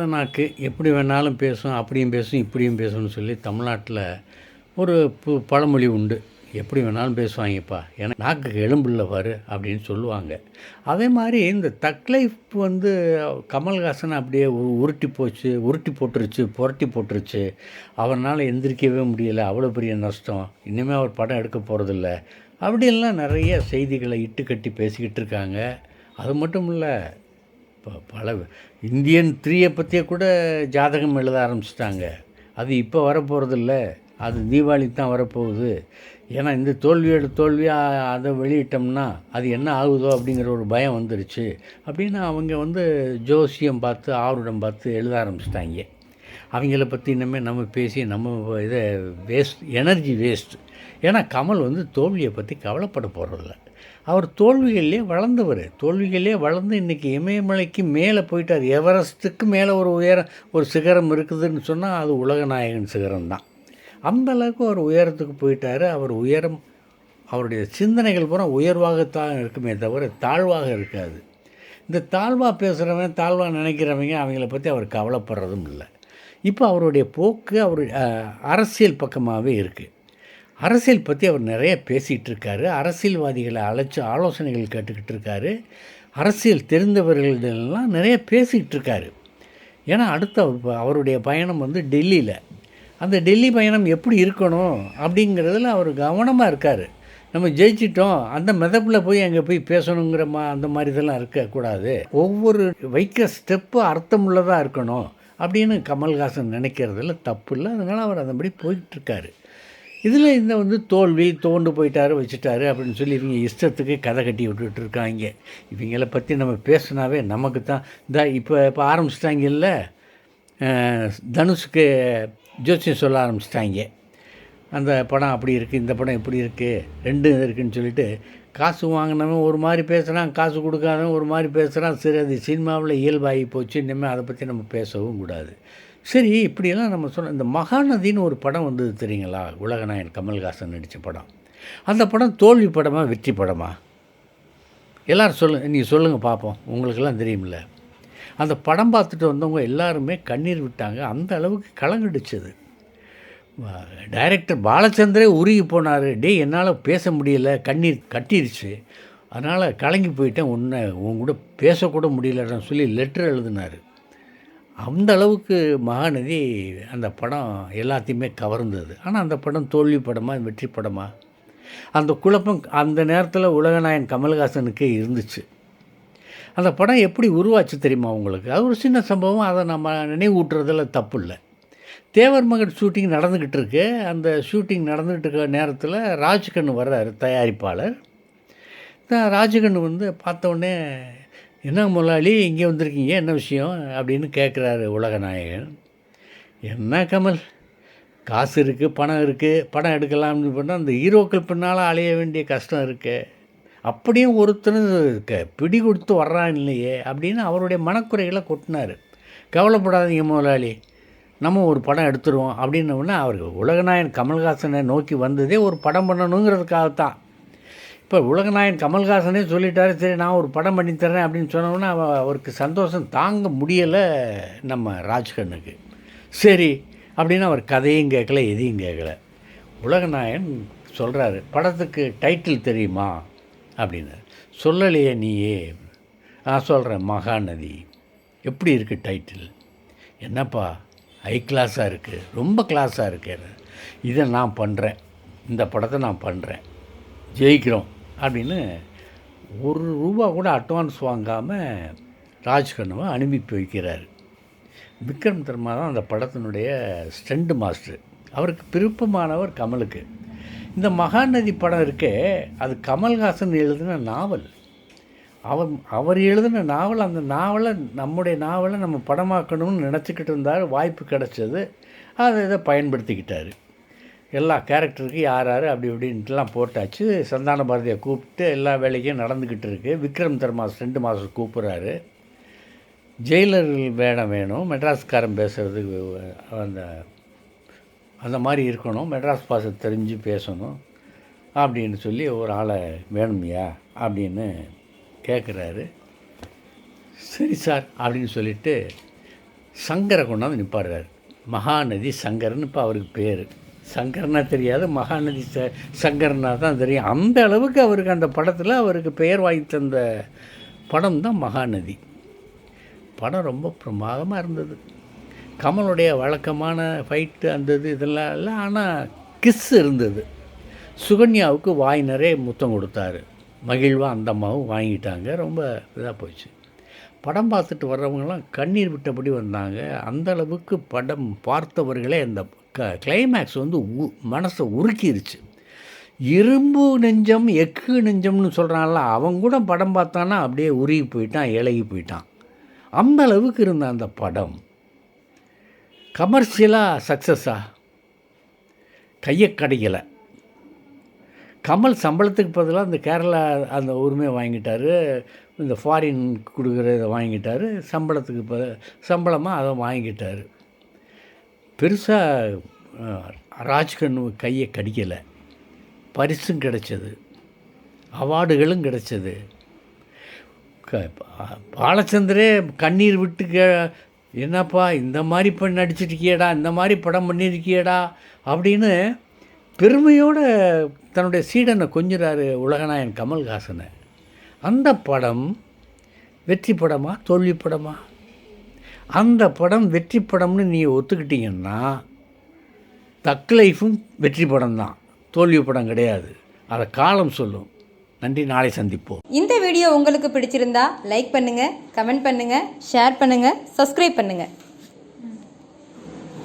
இல்லாத நாக்கு எப்படி வேணாலும் பேசும் அப்படியும் பேசும் இப்படியும் பேசும்னு சொல்லி தமிழ்நாட்டில் ஒரு பு பழமொழி உண்டு. எப்படி வேணாலும் பேசுவாங்கப்பா. ஏன்னா நாக்குக்கு எலும்புள்ள பாரு அப்படின்னு சொல்லுவாங்க. அதே மாதிரி இந்த தக் லைஃப் வந்து கமல்ஹாசன் அப்படியே உ- உருட்டி போச்சு உருட்டி போட்டுருச்சு புரட்டி போட்டுருச்சு. அவனால் எந்திரிக்கவே முடியலை அவ்வளோ பெரிய நஷ்டம். இனிமேல் அவர் படம் எடுக்க போகிறதில்ல அப்படியெல்லாம் நிறைய செய்திகளை இட்டு கட்டி பேசிக்கிட்டு இருக்காங்க. அது மட்டும் இல்லை இப்போ பல இந்தியன் த்ரீயை பற்றியே கூட ஜாதகம் எழுத ஆரம்பிச்சிட்டாங்க. அது இப்போ வரப்போகிறதில்ல அது தீபாவளி தான் வரப்போகுது. ஏன்னா இந்த தோல்வியோட தோல்வியாக அதை வெளியிட்டோம்னா அது என்ன ஆகுதோ அப்படிங்கிற ஒரு பயம் வந்துருச்சு. அப்படின்னு அவங்க வந்து ஜோசியம் பார்த்து ஆருடம் பார்த்து எழுத ஆரம்பிச்சிட்டாங்க. அவங்கள பற்றி இனிமேல் நம்ம பேசி நம்ம இதை வேஸ்ட் எனர்ஜி வேஸ்ட் ஏன்னா கமல் வந்து தோல்வியை பற்றி கவலைப்பட போகிறதில்ல அவர் தோல்விகளிலே வளர்ந்தவர். தோல்விகளிலே வளர்ந்து இன்றைக்கி இமயமலைக்கு மேலே போயிட்டார். எவரெஸ்ட்டுக்கு மேலே ஒரு உயரம் ஒரு சிகரம் இருக்குதுன்னு சொன்னால் அது உலகநாயகன் சிகரம் தான். அந்தளவுக்கு அவர் உயரத்துக்கு போயிட்டார். அவர் உயரம் அவருடைய சிந்தனைகள் பூரா உயர்வாகத்தான் இருக்குமே தவிர தாழ்வாக இருக்காது. இந்த தாழ்வாக பேசுகிறவன் தாழ்வாக நினைக்கிறவங்க அவங்கள பற்றி அவர் கவலைப்படுறதும் இல்லை. இப்போ அவருடைய போக்கு அவர் அரசியல் பக்கமாகவே இருக்குது அரசியல் பற்றி அவர் நிறைய பேசிகிட்டு இருக்காரு அரசியல்வாதிகளை அழைச்சி ஆலோசனைகள் கேட்டுக்கிட்டு இருக்காரு அரசியல் தெரிந்தவர்களெல்லாம் நிறைய பேசிக்கிட்டு இருக்காரு ஏன்னா அடுத்த அவருடைய பயணம் வந்து டெல்லியில். அந்த டெல்லி பயணம் எப்படி இருக்கணும் அப்படிங்கிறதுல அவர் கவனமாக இருக்கார். நம்ம ஜெயிச்சிட்டோம் அந்த மெதப்பில் போய் அங்கே போய் பேசணுங்கிற மா அந்த மாதிரி இதெல்லாம் இருக்கக்கூடாது. ஒவ்வொரு வைக்கிற ஸ்டெப்பு அர்த்தமுள்ளதாக இருக்கணும் அப்படின்னு கமல்ஹாசன் நினைக்கிறதுல தப்பு இல்லை. அதனால் அவர் அந்தபடி போயிட்டுருக்காரு இதில் இந்த வந்து தோல்வி தோண்டு போயிட்டாரு வச்சுட்டாரு அப்படின்னு சொல்லி இவங்க இஷ்டத்துக்கு கதை கட்டி விட்டுட்டு இருக்காங்க. இவங்கள பற்றி நம்ம பேசினாவே நமக்கு தான் இந்த இப்போ இப்போ ஆரம்பிச்சிட்டாங்கல்ல தனுஷுக்கு ஜோசியம் சொல்ல ஆரம்பிச்சிட்டாங்க. அந்த படம் அப்படி இருக்குது இந்த படம் இப்படி இருக்குது ரெண்டும் இருக்குன்னு சொல்லிட்டு காசு வாங்கினவன் ஒரு மாதிரி பேசுகிறான் காசு கொடுக்காதவன் ஒரு மாதிரி பேசுகிறான் சரி அது சினிமாவில் இயல்பாகி போச்சு இனிமேல் அதை பற்றி நம்ம பேசவும் கூடாது. சரி இப்படியெல்லாம் நம்ம சொன்ன இந்த மகாநதின்னு ஒரு படம் வந்தது தெரியுங்களா? உலகநாயன் கமல்ஹாசன் நடித்த படம். அந்த படம் தோல்வி படமா வெற்றி படமா? எல்லோரும் சொல்லுங்கள் நீங்கள் சொல்லுங்கள் பார்ப்போம் உங்களுக்கெல்லாம் தெரியுமில்ல அந்த படம் பார்த்துட்டு வந்தவங்க எல்லாருமே கண்ணீர் விட்டாங்க அந்த அளவுக்கு கலங்கடிச்சது. டைரக்டர் பாலச்சந்திரே உருகி போனார். டேய் என்னால் பேச முடியல கண்ணீர் கட்டிருச்சு. அதனால் கலங்கி போயிட்டேன். உன்னை உன் கூட பேசக்கூட முடியலன்னு சொல்லி லெட்டர் எழுதினார். அந்த அளவுக்கு மகாநதி அந்த படம் எல்லாத்தையுமே கவர்ந்தது. ஆனால் அந்த படம் தோல்வி படமா வெற்றி படமா? அந்த குழப்பம் அந்த நேரத்தில் உலகநாயகன் கமல்ஹாசனுக்கு இருந்துச்சு. அந்த படம் எப்படி உருவாச்சு தெரியுமா உங்களுக்கு? அது ஒரு சின்ன சம்பவம். அதை நம்ம நினைவூட்டுறதில் தப்பு இல்லை. தேவர் மகன் ஷூட்டிங் நடந்துக்கிட்டு இருக்கு அந்த ஷூட்டிங் நடந்துக்கிட்டு இருக்க நேரத்தில் ராஜ்கண்ணு வர்றாரு தயாரிப்பாளர். தான் ராஜகண்ணு வந்து பார்த்தோடனே என்ன முதலாளி இங்கே வந்திருக்கீங்க என்ன விஷயம்? அப்படின்னு கேட்குறாரு உலகநாயகன் என்ன கமல்? காசு இருக்குது பணம் இருக்குது படம் எடுக்கலாம்னு பண்ணால் அந்த ஹீரோக்கள் பின்னால் அலைய வேண்டிய கஷ்டம் இருக்கு. அப்படியும் ஒருத்தர் பிடி கொடுத்து வர்றான் இல்லையே அப்படின்னு அவருடைய மனக்குறைகளை கொட்டினார். கவலைப்படாதீங்க முதலாளி நம்ம ஒரு படம் எடுத்துருவோம் அப்படின்னோடனே அவருக்கு கமல்ஹாசனை நோக்கி வந்ததே ஒரு படம் பண்ணணுங்கிறதுக்காகத்தான். இப்போ உலகநாயன் கமல்ஹாசனே சொல்லிட்டாரு சரி நான் ஒரு படம் பண்ணி தரேன் அப்படின்னு சொன்னோன்னே அவருக்கு சந்தோஷம் தாங்க முடியலை நம்ம ராஜ்கண்ணுக்கு. சரி அப்படின்னு அவர் கதையும் கேட்கல எதையும் கேட்கல. உலகநாயன் சொல்கிறாரு படத்துக்கு டைட்டில் தெரியுமா? அப்படின்னு சொல்லலையே நீயே. நான் சொல்கிறேன் மகாநதி. எப்படி இருக்குது டைட்டில்? என்னப்பா? ஹை கிளாஸாக இருக்குது ரொம்ப கிளாஸாக இருக்கு இதை நான் பண்ணுறேன் இந்த படத்தை நான் பண்ணுறேன் ஜெயிக்கிறோம். அப்படின்னு ஒரு ரூபா கூட அட்வான்ஸ் வாங்காமல் ராஜ்கண்ணவை அனுப்பி வைக்கிறார். விக்ரம் தர்மா தான் அந்த படத்தினுடைய ஸ்டண்ட் மாஸ்டர் அவருக்கு விருப்பமானவர் கமலுக்கு. இந்த மகாநதி படம் இருக்கே அது கமல்ஹாசன் எழுதின நாவல். அவர் அவர் எழுதின நாவல் அந்த நாவலை நம்முடைய நாவலை நம்ம படமாக்கணும்னு நினச்சிக்கிட்டு இருந்தார் வாய்ப்பு கிடச்சது. அதை இதை பயன்படுத்திக்கிட்டார். எல்லா கேரக்டருக்கு யார் யார் அப்படி இப்படின்ட்டுலாம் போட்டாச்சு. சந்தான பாரதியை கூப்பிட்டு எல்லா வேலைக்கும் நடந்துக்கிட்டு இருக்குது விக்ரம் தர்மாஸ் ரெண்டு மாதம் கூப்பிட்றாரு. ஜெயிலர் வேடம் வேணும். மெட்ராஸ்காரன் பேசுகிறதுக்கு அந்த அந்த மாதிரி இருக்கணும். மெட்ராஸ் பாஷை தெரிஞ்சு பேசணும். அப்படின்னு சொல்லி ஒரு ஆளை வேணும்யா? அப்படின்னு கேட்குறாரு சரி சார் அப்படின்னு சொல்லிட்டு சங்கரை கொண்டாந்து நிப்பாடுறாரு. மகாநதி சங்கரன் இப்போ அவருக்கு பேர். சங்கரனா தெரியாது மகாநதி ச சங்கரனா தான் தெரியும். அந்த அளவுக்கு அவருக்கு அந்த படத்தில் அவருக்கு பெயர் வாங்கி தந்த படம் தான் மகாநதி. படம் ரொம்ப பிரமாதமாக இருந்தது. கமலுடைய வழக்கமான ஃபைட்டு அந்த இது இதெல்லாம் இல்லை ஆனால் கிஸ் இருந்தது. சுகன்யாவுக்கு வாய் நிறைய முத்தம் கொடுத்தாரு. மகிழ்வாக அந்த அம்மாவும் வாங்கிட்டாங்க. ரொம்ப இதாக போச்சு. படம் பார்த்துட்டு வர்றவங்களாம் கண்ணீர் விட்டபடி வந்தாங்க. அந்த அளவுக்கு படம் பார்த்தவர்களே அந்த க கிளைமேக்ஸ் வந்து உ மனசை உருக்கிருச்சு. இரும்பு நெஞ்சம் எக்கு நெஞ்சம்னு சொல்கிறான்ல அவங்க கூட படம் பார்த்தானா அப்படியே உருகி போயிட்டான் இலகி போயிட்டான். அந்த அளவுக்கு இருந்த அந்த படம். கமர்ஷியலாக சக்ஸஸா கையை கிடைக்கலை. கமல் சம்பளத்துக்கு பதிலாக இந்த கேரளா அந்த உரிமையை வாங்கிட்டார். இந்த ஃபாரின் கொடுக்குறதை வாங்கிட்டார். சம்பளத்துக்கு ப சம்பளமாக அதை வாங்கிட்டார். பெருசாக ராஜ்கண்ணு கையை கடிக்கலை. பரிசும் கிடைச்சது. அவார்டுகளும் கிடைச்சது. க பா- கண்ணீர் விட்டு கே என்னப்பா இந்த மாதிரி இப்போ நடிச்சிருக்கியேடா இந்த மாதிரி படம் பண்ணியிருக்கியேடா அப்படின்னு பெருமையோடு தன்னுடைய சீடனை கொஞ்சிறாரு உலகநாயன் கமல்ஹாசனை. அந்த படம் வெற்றி படமா தோல்வி படமா? அந்த படம் வெற்றி படம்னு நீ ஒத்துக்கிட்டிங்கன்னா தக் லைஃபும் வெற்றி படம் தான் தோல்வி படம் கிடையாது. அதை காலம் சொல்லும். நன்றி நாளை சந்திப்போம். இந்த வீடியோ உங்களுக்கு பிடிச்சிருந்தா லைக் பண்ணுங்கள் கமெண்ட் பண்ணுங்கள் ஷேர் பண்ணுங்கள் சப்ஸ்கிரைப் பண்ணுங்கள்